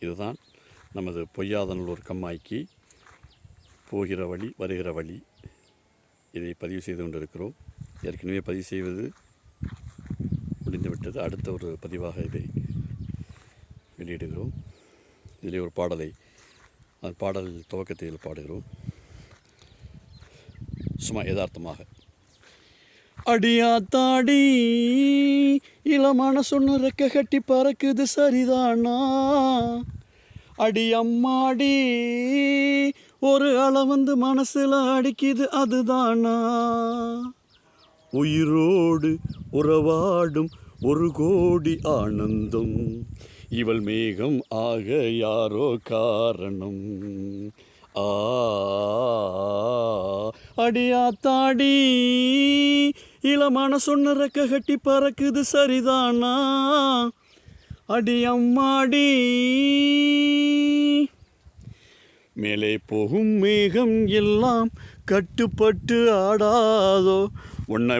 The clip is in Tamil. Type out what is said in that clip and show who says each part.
Speaker 1: இதுதான் நமது பொய்யாதனூர் கம்மாய்க்கு போகிற வழி வருகிற வழி. இதை பதிவு செய்து கொண்டிருக்கிறோம். ஏற்கனவே பதிவு செய்வது முடிந்துவிட்டது. அடுத்த ஒரு பதிவாக இதை வெளியிடுகிறோம். இதிலே ஒரு பாடலை அந்த பாடல் துவக்கத்தில் பாடுகிறோம். சும்மா யதார்த்தமாக. அடியாத்தாடி இளமான சொன்ன ரெக்க கட்டி பறக்குது சரிதானா? அடி அம்மாடி ஒரு அலை வந்து மனசில் அடிக்குது அதுதானா? உயிரோடு உறவாடும் ஒரு கோடி ஆனந்தம் இவள் மேகம் ஆக யாரோ காரணம். ஆ அடியாத்தாடி இளமான சொன்ன ரெக்க கட்டி பறக்குது சரிதானா? அடி அம்மாடி. மேலே போகும் மேகம் எல்லாம் கட்டுப்பட்டு ஆடாதோ. உன்னை